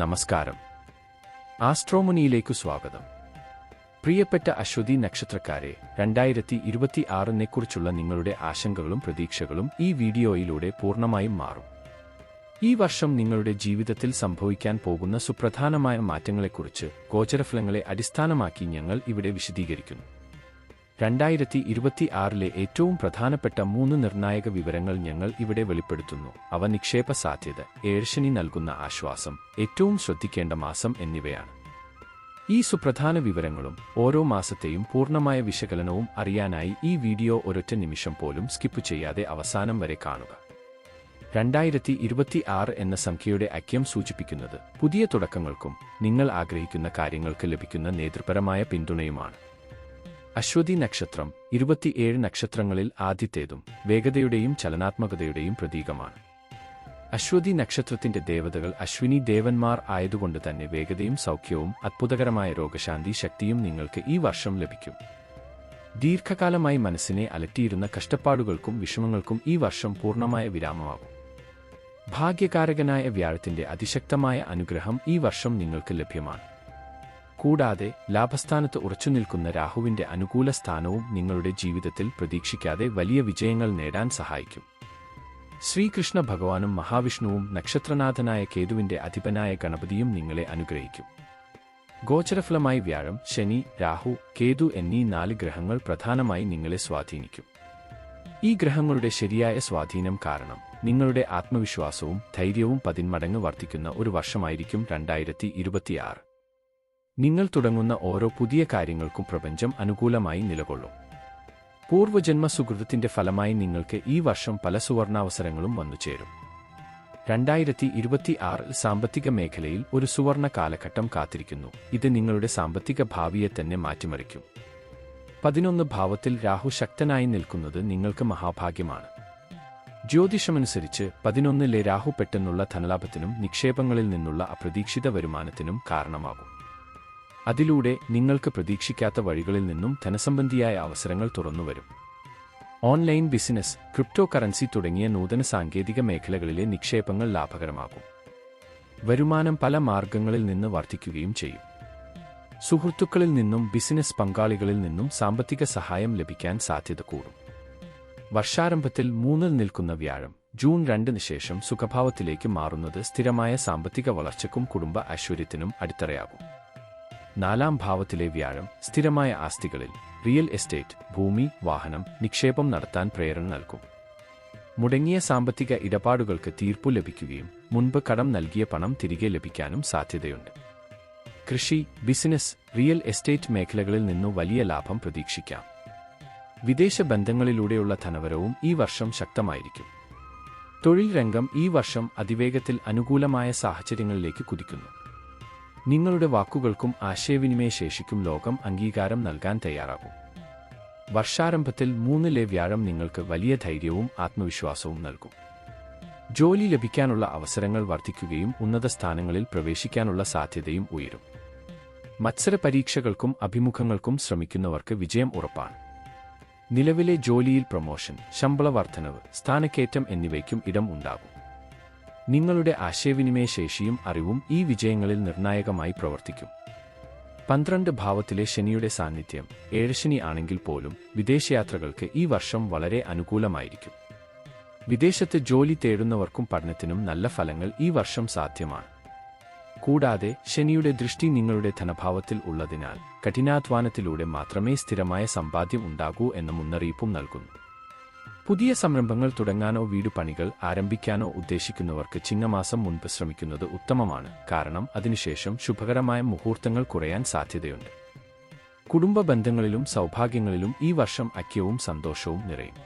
നമസ്കാരം. ആസ്ട്രോമണിയിലേക്കു സ്വാഗതം. പ്രിയപ്പെട്ട അശ്വതി നക്ഷത്രക്കാരെ രണ്ടായിരത്തി ഇരുപത്തി ആറിനെക്കുറിച്ചുള്ള നിങ്ങളുടെ ആശങ്കകളും പ്രതീക്ഷകളും ഈ വീഡിയോയിലൂടെ പൂർണമായും മാറും. ഈ വർഷം നിങ്ങളുടെ ജീവിതത്തിൽ സംഭവിക്കാൻ പോകുന്ന സുപ്രധാനമായ മാറ്റങ്ങളെക്കുറിച്ച് ഗോചരഫലങ്ങളെ അടിസ്ഥാനമാക്കി ഞങ്ങൾ ഇവിടെ വിശദീകരിക്കുന്നു. രണ്ടായിരത്തി ഇരുപത്തി ആറിലെ ഏറ്റവും പ്രധാനപ്പെട്ട മൂന്ന് നിർണായക വിവരങ്ങൾ ഞങ്ങൾ ഇവിടെ വെളിപ്പെടുത്തുന്നു. അവ നിക്ഷേപ സാധ്യത ഏഴ്ശനി നൽകുന്ന ആശ്വാസം ഏറ്റവും ശ്രദ്ധിക്കേണ്ട മാസം എന്നിവയാണ്. ഈ സുപ്രധാന വിവരങ്ങളും ഓരോ മാസത്തെയും പൂർണമായ വിശകലനവും അറിയാനായി ഈ വീഡിയോ ഒരൊറ്റ നിമിഷം പോലും സ്കിപ്പ് ചെയ്യാതെ അവസാനം വരെ കാണുക. രണ്ടായിരത്തി ഇരുപത്തി ആറ് എന്ന സംഖ്യയുടെ ഐക്യം സൂചിപ്പിക്കുന്നത് പുതിയ തുടക്കങ്ങൾക്കും നിങ്ങൾ ആഗ്രഹിക്കുന്ന കാര്യങ്ങൾക്ക് ലഭിക്കുന്ന നേതൃപരമായ പിന്തുണയുമാണ്. അശ്വതി നക്ഷത്രം ഇരുപത്തിയേഴ് നക്ഷത്രങ്ങളിൽ ആദ്യത്തേതും വേഗതയുടെയും ചലനാത്മകതയുടെയും പ്രതീകമാണ്. അശ്വതി നക്ഷത്രത്തിന്റെ ദേവതകൾ അശ്വിനി ദേവന്മാർ ആയതുകൊണ്ട് തന്നെ വേഗതയും സൗഖ്യവും അത്ഭുതകരമായ രോഗശാന്തി ശക്തിയും നിങ്ങൾക്ക് ഈ വർഷം ലഭിക്കും. ദീർഘകാലമായി മനസ്സിനെ അലറ്റിയിരുന്ന കഷ്ടപ്പാടുകൾക്കും വിഷമങ്ങൾക്കും ഈ വർഷം പൂർണമായ വിരാമമാകും. ഭാഗ്യകാരകനായ വ്യാഴത്തിന്റെ അതിശക്തമായ അനുഗ്രഹം ഈ വർഷം നിങ്ങൾക്ക് ലഭ്യമാണ്. കൂടാതെ ലാഭസ്ഥാനത്ത് ഉറച്ചുനിൽക്കുന്ന രാഹുവിന്റെ അനുകൂല സ്ഥാനവും നിങ്ങളുടെ ജീവിതത്തിൽ പ്രതീക്ഷിക്കാതെ വലിയ വിജയങ്ങൾ നേടാൻ സഹായിക്കും. ശ്രീകൃഷ്ണ ഭഗവാനും മഹാവിഷ്ണുവും നക്ഷത്രനാഥനായ കേതുവിന്റെ അധിപനായ ഗണപതിയും നിങ്ങളെ അനുഗ്രഹിക്കും. ഗോചരഫലമായി വ്യാഴം ശനി രാഹു കേതു എന്നീ നാല് ഗ്രഹങ്ങൾ പ്രധാനമായി നിങ്ങളെ സ്വാധീനിക്കും. ഈ ഗ്രഹങ്ങളുടെ ശരിയായ സ്വാധീനം കാരണം നിങ്ങളുടെ ആത്മവിശ്വാസവും ധൈര്യവും പതിന്മടങ്ങ് വർദ്ധിക്കുന്ന ഒരു വർഷമായിരിക്കും രണ്ടായിരത്തി ഇരുപത്തിയാറ്. നിങ്ങൾ തുടങ്ങുന്ന ഓരോ പുതിയ കാര്യങ്ങൾക്കും പ്രപഞ്ചം അനുകൂലമായി നിലകൊള്ളും. പൂർവജന്മ സുഹൃതത്തിന്റെ ഫലമായി നിങ്ങൾക്ക് ഈ വർഷം പല സുവർണാവസരങ്ങളും വന്നുചേരും രണ്ടായിരത്തി ഇരുപത്തി ആറിൽ സാമ്പത്തിക മേഖലയിൽ ഒരു സുവർണ കാലഘട്ടം കാത്തിരിക്കുന്നു. ഇത് നിങ്ങളുടെ സാമ്പത്തിക ഭാവിയെ തന്നെ മാറ്റിമറിക്കും. പതിനൊന്ന് ഭാവത്തിൽ രാഹു ശക്തനായി നിൽക്കുന്നത് നിങ്ങൾക്ക് മഹാഭാഗ്യമാണ്. ജ്യോതിഷമനുസരിച്ച് പതിനൊന്നിലെ രാഹു പെട്ടെന്നുള്ള ധനലാഭത്തിനും നിക്ഷേപങ്ങളിൽ നിന്നുള്ള അപ്രതീക്ഷിത വരുമാനത്തിനും കാരണമാകും. അതിലൂടെ നിങ്ങൾക്ക് പ്രതീക്ഷിക്കാത്ത വഴികളിൽ നിന്നും ധനസംബന്ധിയായ അവസരങ്ങൾ തുറന്നുവരും. ഓൺലൈൻ ബിസിനസ് ക്രിപ്റ്റോ കറൻസി തുടങ്ങിയ നൂതന സാങ്കേതിക മേഖലകളിലെ നിക്ഷേപങ്ങൾ ലാഭകരമാകും. വരുമാനം പല മാർഗങ്ങളിൽ നിന്ന് വർദ്ധിക്കുകയും ചെയ്യും. സുഹൃത്തുക്കളിൽ നിന്നും ബിസിനസ് പങ്കാളികളിൽ നിന്നും സാമ്പത്തിക സഹായം ലഭിക്കാൻ സാധ്യത കൂടും. വർഷാരംഭത്തിൽ മൂന്നിൽ നിൽക്കുന്ന വ്യാഴം ജൂൺ രണ്ടിന് ശേഷം സുഖഭാവത്തിലേക്ക് മാറുന്നത് സ്ഥിരമായ സാമ്പത്തിക വളർച്ചയ്ക്കും കുടുംബ ഐശ്വര്യത്തിനും അടിത്തറയാകും. നാലാം ഭാവത്തിലെ വ്യാഴം സ്ഥിരമായ ആസ്തികളിൽ റിയൽ എസ്റ്റേറ്റ് ഭൂമി വാഹനം നിക്ഷേപം നടത്താൻ പ്രേരണ നൽകും. മുടങ്ങിയ സാമ്പത്തിക ഇടപാടുകൾക്ക് തീർപ്പു ലഭിക്കുകയും മുൻപ് കടം നൽകിയ പണം തിരികെ ലഭിക്കാനും സാധ്യതയുണ്ട്. കൃഷി ബിസിനസ് റിയൽ എസ്റ്റേറ്റ് മേഖലകളിൽ നിന്നു വലിയ ലാഭം പ്രതീക്ഷിക്കാം. വിദേശ ബന്ധങ്ങളിലൂടെയുള്ള ധനവരവും ഈ വർഷം ശക്തമായിരിക്കും. തൊഴിൽ രംഗം ഈ വർഷം അതിവേഗത്തിൽ അനുകൂലമായ സാഹചര്യങ്ങളിലേക്ക് കുതിക്കുന്നു. നിങ്ങളുടെ വാക്കുകൾക്കും ആശയവിനിമയ ശേഷിക്കും ലോകം അംഗീകാരം നൽകാൻ തയ്യാറാകും. വർഷാരംഭത്തിൽ മൂന്നിലെ വ്യാഴം നിങ്ങൾക്ക് വലിയ ധൈര്യവും ആത്മവിശ്വാസവും നൽകും. ജോലി ലഭിക്കാനുള്ള അവസരങ്ങൾ വർദ്ധിക്കുകയും ഉന്നത സ്ഥാനങ്ങളിൽ പ്രവേശിക്കാനുള്ള സാധ്യതയും ഉയരും. മത്സര പരീക്ഷകൾക്കും അഭിമുഖങ്ങൾക്കും ശ്രമിക്കുന്നവർക്ക് വിജയം ഉറപ്പാണ്. നിലവിലെ ജോലിയിൽ പ്രമോഷൻ ശമ്പള വർധനവ് സ്ഥാനക്കയറ്റം എന്നിവയ്ക്കും ഇടം ഉണ്ടാകും. നിങ്ങളുടെ ആശയവിനിമയ ശേഷിയും അറിവും ഈ വിജയങ്ങളിൽ നിർണായകമായി പ്രവർത്തിക്കും. പന്ത്രണ്ട് ഭാവത്തിലെ ശനിയുടെ സാന്നിധ്യം ഏഴശനി ആണെങ്കിൽ പോലും വിദേശയാത്രകൾക്ക് ഈ വർഷം വളരെ അനുകൂലമായിരിക്കും. വിദേശത്ത് ജോലി തേടുന്നവർക്കും പഠനത്തിനും നല്ല ഫലങ്ങൾ ഈ വർഷം സാധ്യമാണ്. കൂടാതെ ശനിയുടെ ദൃഷ്ടി നിങ്ങളുടെ ധനഭാവത്തിൽ ഉള്ളതിനാൽ കഠിനാധ്വാനത്തിലൂടെ മാത്രമേ സ്ഥിരമായ സമ്പാദ്യം ഉണ്ടാകൂ എന്ന മുന്നറിയിപ്പും നൽകുന്നു. പുതിയ സംരംഭങ്ങൾ തുടങ്ങാനോ വീട് പണികൾ ആരംഭിക്കാനോ ഉദ്ദേശിക്കുന്നവർക്ക് ചിങ്ങമാസം മുൻപ് ശ്രമിക്കുന്നത് ഉത്തമമാണ്. കാരണം അതിനുശേഷം ശുഭകരമായ മുഹൂർത്തങ്ങൾ കുറയാൻ സാധ്യതയുണ്ട്. കുടുംബ ബന്ധങ്ങളിലും സൗഭാഗ്യങ്ങളിലും ഈ വർഷം ഐക്യവും സന്തോഷവും നിറയും.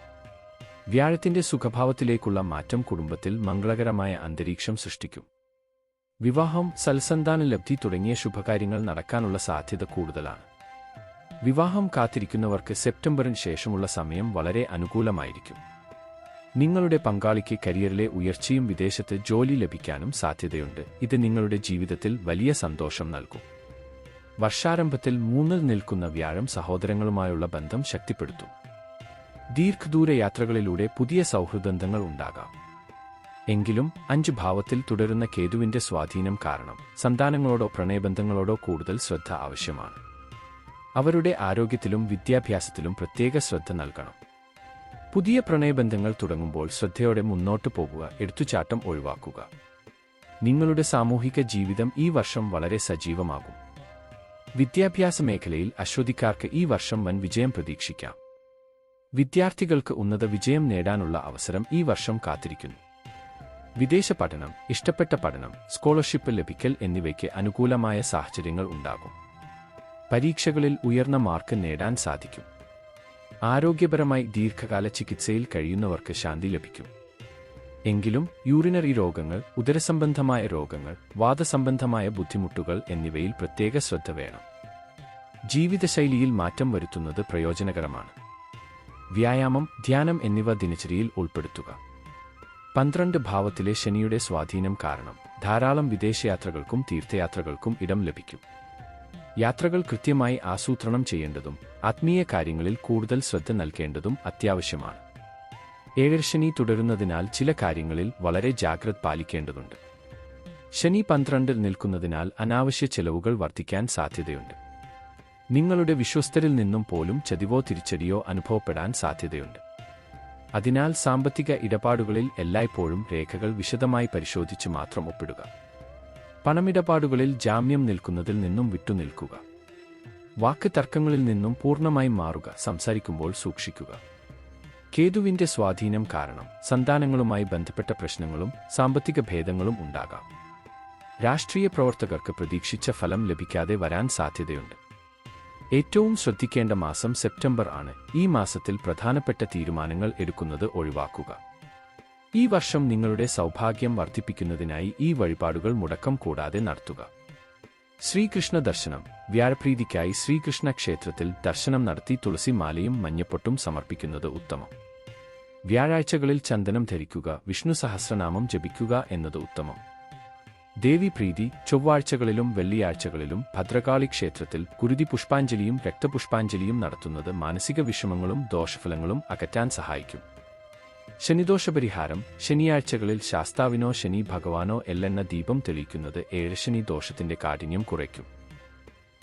വ്യാഴത്തിന്റെ സുഖഭാവത്തിലേക്കുള്ള മാറ്റം കുടുംബത്തിൽ മംഗളകരമായ അന്തരീക്ഷം സൃഷ്ടിക്കും. വിവാഹം സൽസന്താന ലബ്ധി തുടങ്ങിയ ശുഭകാര്യങ്ങൾ നടക്കാനുള്ള സാധ്യത കൂടുതലാണ്. വിവാഹം കാത്തിരിക്കുന്നവർക്ക് സെപ്റ്റംബറിന് ശേഷമുള്ള സമയം വളരെ അനുകൂലമായിരിക്കും. നിങ്ങളുടെ പങ്കാളിക്ക് കരിയറിലെ ഉയർച്ചയും വിദേശത്ത് ജോലി ലഭിക്കാനും സാധ്യതയുണ്ട്. ഇത് നിങ്ങളുടെ ജീവിതത്തിൽ വലിയ സന്തോഷം നൽകും. വർഷാരംഭത്തിൽ മൂന്നിൽ നിൽക്കുന്ന വ്യാഴം സഹോദരങ്ങളുമായുള്ള ബന്ധം ശക്തിപ്പെടുത്തും. ദീർഘദൂര യാത്രകളിലൂടെ പുതിയ സൗഹൃദങ്ങൾ ഉണ്ടാകാം. എങ്കിലും അഞ്ച് ഭാവത്തിൽ തുടരുന്ന കേതുവിന്റെ സ്വാധീനം കാരണം സന്താനങ്ങളോടോ പ്രണയബന്ധങ്ങളോടോ കൂടുതൽ ശ്രദ്ധ ആവശ്യമാണ്. അവരുടെ ആരോഗ്യത്തിലും വിദ്യാഭ്യാസത്തിലും പ്രത്യേക ശ്രദ്ധ നൽകണം. പുതിയ പ്രണയബന്ധങ്ങൾ തുടങ്ങുമ്പോൾ ശ്രദ്ധയോടെ മുന്നോട്ട് പോകുക എടുത്തുചാട്ടം ഒഴിവാക്കുക. നിങ്ങളുടെ സാമൂഹിക ജീവിതം ഈ വർഷം വളരെ സജീവമാകും. വിദ്യാഭ്യാസ മേഖലയിൽ അശ്വതിക്കാർക്ക് ഈ വർഷം വൻ വിജയം പ്രതീക്ഷിക്കാം. വിദ്യാർത്ഥികൾക്ക് ഉന്നത വിജയം നേടാനുള്ള അവസരം ഈ വർഷം കാത്തിരിക്കുന്നു. വിദേശ പഠനം ഇഷ്ടപ്പെട്ട പഠനം സ്കോളർഷിപ്പ് ലഭിക്കൽ എന്നിവയ്ക്ക് അനുകൂലമായ സാഹചര്യങ്ങൾ ഉണ്ടാകും. പരീക്ഷകളിൽ ഉയർന്ന മാർക്ക് നേടാൻ സാധിക്കും. ആരോഗ്യപരമായി ദീർഘകാല ചികിത്സയിൽ കഴിയുന്നവർക്ക് ശാന്തി ലഭിക്കും. എങ്കിലും യൂറിനറി രോഗങ്ങൾ ഉദരസംബന്ധമായ രോഗങ്ങൾ വാദസംബന്ധമായ ബുദ്ധിമുട്ടുകൾ എന്നിവയിൽ പ്രത്യേക ശ്രദ്ധ വേണം. ജീവിതശൈലിയിൽ മാറ്റം വരുത്തുന്നത് പ്രയോജനകരമാണ്. വ്യായാമം ധ്യാനം എന്നിവ ദിനചര്യയിൽ ഉൾപ്പെടുത്തുക. പന്ത്രണ്ട് ഭാവത്തിലെ ശനിയുടെ സ്വാധീനം കാരണം ധാരാളം വിദേശയാത്രകൾക്കും തീർത്ഥയാത്രകൾക്കും ഇടം ലഭിക്കും. യാത്രകൾ കൃത്യമായി ആസൂത്രണം ചെയ്യേണ്ടതും ആത്മീയ കാര്യങ്ങളിൽ കൂടുതൽ ശ്രദ്ധ നൽകേണ്ടതും അത്യാവശ്യമാണ്. ഏഴരശനി തുടരുന്നതിനാൽ ചില കാര്യങ്ങളിൽ വളരെ ജാഗ്രത പാലിക്കേണ്ടതുണ്ട്. ശനി പന്ത്രണ്ടിൽ നിൽക്കുന്നതിനാൽ അനാവശ്യ ചെലവുകൾ വർദ്ധിക്കാൻ സാധ്യതയുണ്ട്. നിങ്ങളുടെ വിശ്വസ്തരിൽ നിന്നും പോലും ചതിവോ തിരിച്ചടിയോ അനുഭവപ്പെടാൻ സാധ്യതയുണ്ട്. അതിനാൽ സാമ്പത്തിക ഇടപാടുകളിൽ എല്ലായ്പ്പോഴും രേഖകൾ വിശദമായി പരിശോധിച്ച് മാത്രം ഒപ്പിടുക. പണമിടപാടുകളിൽ ജാമ്യം നിൽക്കുന്നതിൽ നിന്നും വിട്ടുനിൽക്കുക. വാക്ക് തർക്കങ്ങളിൽ നിന്നും പൂർണമായി മാറുക സംസാരിക്കുമ്പോൾ സൂക്ഷിക്കുക. കേതുവിന്റെ സ്വാധീനം കാരണം സന്താനങ്ങളുമായി ബന്ധപ്പെട്ട പ്രശ്നങ്ങളും സാമ്പത്തിക ഭേദങ്ങളും ഉണ്ടാകാം. രാഷ്ട്രീയ പ്രവർത്തകർക്ക് പ്രതീക്ഷിച്ച ഫലം ലഭിക്കാതെ വരാൻ സാധ്യതയുണ്ട്. ഏറ്റവും ശ്രദ്ധിക്കേണ്ട മാസം സെപ്റ്റംബർ ആണ്. ഈ മാസത്തിൽ പ്രധാനപ്പെട്ട തീരുമാനങ്ങൾ എടുക്കുന്നത് ഒഴിവാക്കുക. ഈ വർഷം നിങ്ങളുടെ സൗഭാഗ്യം വർദ്ധിപ്പിക്കുന്നതിനായി ഈ വഴിപാടുകൾ മുടക്കം കൂടാതെ നടത്തുക. ശ്രീകൃഷ്ണ ദർശനം. വ്യാഴപ്രീതിക്കായി ശ്രീകൃഷ്ണ ക്ഷേത്രത്തിൽ ദർശനം നടത്തി തുളസി മാലയും മഞ്ഞപ്പൊട്ടും സമർപ്പിക്കുന്നത് ഉത്തമം. വ്യാഴാഴ്ചകളിൽ ചന്ദനം ധരിക്കുക വിഷ്ണു സഹസ്രനാമം ജപിക്കുക എന്നത് ഉത്തമം. ദേവിപ്രീതി. ചൊവ്വാഴ്ചകളിലും വെള്ളിയാഴ്ചകളിലും ഭദ്രകാളി ക്ഷേത്രത്തിൽ കുരുതി പുഷ്പാഞ്ജലിയും രക്തപുഷ്പാഞ്ജലിയും നടത്തുന്നത് മാനസിക വിഷമങ്ങളും ദോഷഫലങ്ങളും അകറ്റാൻ സഹായിക്കും. ശനിദോഷപരിഹാരം ശനിയാഴ്ചകളിൽ ശാസ്താവിനോ ശനി ഭഗവാനോ എല്ലെന്ന ദീപം തെളിയിക്കുന്നത് ഏഴശനി ദോഷത്തിന്റെ കാഠിന്യം കുറയ്ക്കും.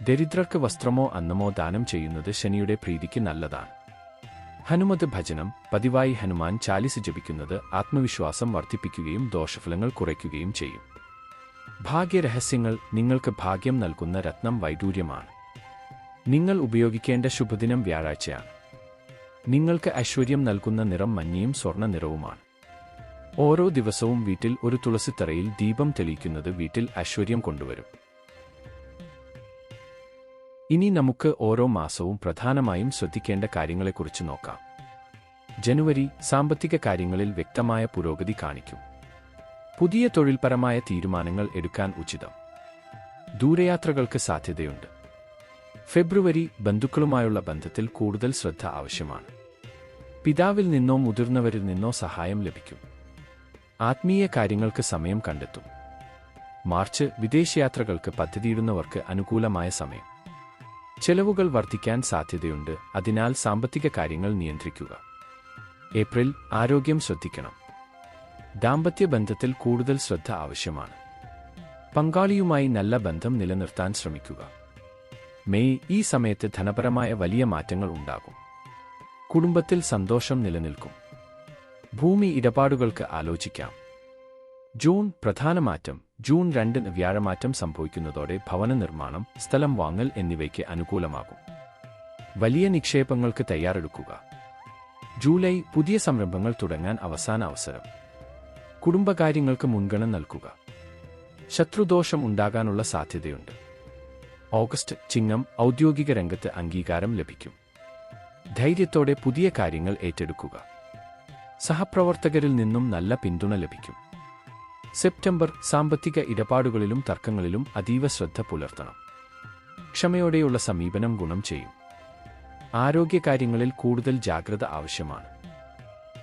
ദരിദ്രർക്ക് വസ്ത്രമോ അന്നമോ ദാനം ചെയ്യുന്നത് ശനിയുടെ പ്രീതിക്ക് നല്ലതാണ്. ഹനുമത് ഭജനം പതിവായി ഹനുമാൻ ചാലിസ് ജപിക്കുന്നത് ആത്മവിശ്വാസം വർദ്ധിപ്പിക്കുകയും ദോഷഫലങ്ങൾ കുറയ്ക്കുകയും ചെയ്യും. ഭാഗ്യരഹസ്യങ്ങൾ നിങ്ങൾക്ക് ഭാഗ്യം നൽകുന്ന രത്നം വൈഡൂര്യമാണ് നിങ്ങൾ ഉപയോഗിക്കേണ്ട ശുഭദിനം വ്യാഴാഴ്ചയാണ്. നിങ്ങൾക്ക് ഐശ്വര്യം നൽകുന്ന നിറം മഞ്ഞയും സ്വർണ നിറവുമാണ് ഓരോ ദിവസവും വീട്ടിൽ ഒരു തുളസിത്തറയിൽ ദീപം തെളിയിക്കുന്നത് വീട്ടിൽ ഐശ്വര്യം കൊണ്ടുവരും. ഇനി നമുക്ക് ഓരോ മാസവും പ്രധാനമായും ശ്രദ്ധിക്കേണ്ട കാര്യങ്ങളെക്കുറിച്ച് നോക്കാം. ജനുവരി സാമ്പത്തിക കാര്യങ്ങളിൽ വ്യക്തമായ പുരോഗതി കാണിക്കും. പുതിയ തൊഴിൽപരമായ തീരുമാനങ്ങൾ എടുക്കാൻ ഉചിതം. ദൂരയാത്രകൾക്ക് സാധ്യതയുണ്ട്. ഫെബ്രുവരി ബന്ധുക്കളുമായുള്ള ബന്ധത്തിൽ കൂടുതൽ ശ്രദ്ധ ആവശ്യമാണ്. പിതാവിൽ നിന്നോ മുതിർന്നവരിൽ നിന്നോ സഹായം ലഭിക്കും. ആത്മീയ കാര്യങ്ങൾക്ക് സമയം കണ്ടെത്തും. മാർച്ച് വിദേശയാത്രകൾക്ക് പദ്ധതിയിടുന്നവർക്ക് അനുകൂലമായ സമയം. ചെലവുകൾ വർദ്ധിക്കാൻ സാധ്യതയുണ്ട് അതിനാൽ സാമ്പത്തിക കാര്യങ്ങൾ നിയന്ത്രിക്കുക. ഏപ്രിൽ ആരോഗ്യം ശ്രദ്ധിക്കണം. ദാമ്പത്യ ബന്ധത്തിൽ കൂടുതൽ ശ്രദ്ധ ആവശ്യമാണ്. പങ്കാളിയുമായി നല്ല ബന്ധം നിലനിർത്താൻ ശ്രമിക്കുക. മെയ് ഈ സമയത്ത് ധനപരമായ വലിയ മാറ്റങ്ങൾ ഉണ്ടാകും. കുടുംബത്തിൽ സന്തോഷം നിലനിൽക്കും. ഭൂമി ഇടപാടുകൾക്ക് ആലോചിക്കാം. ജൂൺ പ്രധാന മാറ്റം ജൂൺ രണ്ടിന് വ്യാഴമാറ്റം സംഭവിക്കുന്നതോടെ ഭവന നിർമ്മാണം സ്ഥലം വാങ്ങൽ എന്നിവയ്ക്ക് അനുകൂലമാകും. വലിയ നിക്ഷേപങ്ങൾക്ക് തയ്യാറെടുക്കുക. ജൂലൈ പുതിയ സംരംഭങ്ങൾ തുടങ്ങാൻ അവസാന അവസരം. കുടുംബകാര്യങ്ങൾക്ക് മുൻഗണന നൽകുക. ശത്രുദോഷം ഉണ്ടാകാനുള്ള സാധ്യതയുണ്ട്. ഓഗസ്റ്റ് ചിഹ്നം ഔദ്യോഗിക രംഗത്ത് അംഗീകാരം ലഭിക്കും. ധൈര്യത്തോടെ പുതിയ കാര്യങ്ങൾ ഏറ്റെടുക്കുക. സഹപ്രവർത്തകരിൽ നിന്നും നല്ല പിന്തുണ ലഭിക്കും. സെപ്റ്റംബർ സാമ്പത്തിക ഇടപാടുകളിലും തർക്കങ്ങളിലും അതീവ ശ്രദ്ധ പുലർത്തണം. ക്ഷമയോടെയുള്ള സമീപനം ഗുണം ചെയ്യും. ആരോഗ്യകാര്യങ്ങളിൽ കൂടുതൽ ജാഗ്രത ആവശ്യമാണ്.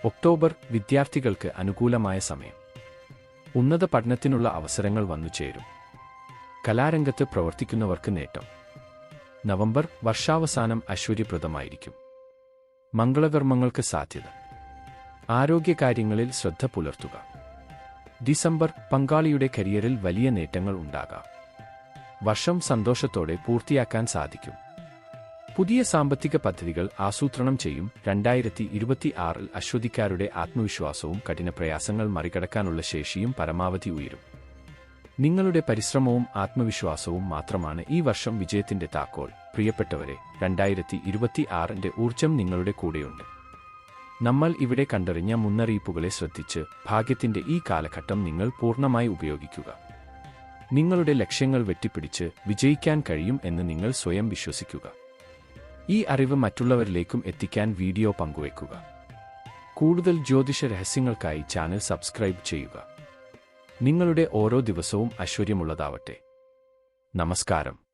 ഒക്ടോബർ വിദ്യാർത്ഥികൾക്ക് അനുകൂലമായ സമയം. ഉന്നത പഠനത്തിനുള്ള അവസരങ്ങൾ വന്നുചേരും കലാരംഗത്ത് പ്രവർത്തിക്കുന്നവർക്ക് നേട്ടം. നവംബർ വർഷാവസാനം ഐശ്വര്യപ്രദമായിരിക്കും. മംഗളകർമ്മങ്ങൾക്ക് സാധ്യത. ആരോഗ്യകാര്യങ്ങളിൽ ശ്രദ്ധ പുലർത്തുക. ഡിസംബർ പങ്കാളിയുടെ കരിയറിൽ വലിയ നേട്ടങ്ങൾ ഉണ്ടാകാം. വർഷം സന്തോഷത്തോടെ പൂർത്തിയാക്കാൻ സാധിക്കും. പുതിയ സാമ്പത്തിക പദ്ധതികൾ ആസൂത്രണം ചെയ്യും. രണ്ടായിരത്തി ഇരുപത്തി ആറിൽ അശ്വതിക്കാരുടെ ആത്മവിശ്വാസവും കഠിനപ്രയാസങ്ങൾ മറികടക്കാനുള്ള ശേഷിയും പരമാവധി ഉയരും. നിങ്ങളുടെ പരിശ്രമവും ആത്മവിശ്വാസവും മാത്രമാണ് ഈ വർഷം വിജയത്തിന്റെ താക്കോൽ. പ്രിയപ്പെട്ടവരെ രണ്ടായിരത്തി ഇരുപത്തി ആറിന്റെ ഊർജം നിങ്ങളുടെ കൂടെയുണ്ട്. നമ്മൾ ഇവിടെ കണ്ടറിഞ്ഞ മുന്നറിയിപ്പുകളെ ശ്രദ്ധിച്ച് ഭാഗ്യത്തിന്റെ ഈ കാലഘട്ടം നിങ്ങൾ പൂർണമായി ഉപയോഗിക്കുക. നിങ്ങളുടെ ലക്ഷ്യങ്ങൾ വെട്ടിപ്പിടിച്ച് വിജയിക്കാൻ കഴിയും എന്ന് നിങ്ങൾ സ്വയം വിശ്വസിക്കുക. ഈ അറിവ് മറ്റുള്ളവരിലേക്കും എത്തിക്കാൻ വീഡിയോ പങ്കുവയ്ക്കുക. കൂടുതൽ ജ്യോതിഷ രഹസ്യങ്ങൾക്കായി ചാനൽ സബ്സ്ക്രൈബ് ചെയ്യുക. നിങ്ങളുടെ ഓരോ ദിവസവും ഐശ്വര്യമുള്ളതാവട്ടെ. നമസ്കാരം.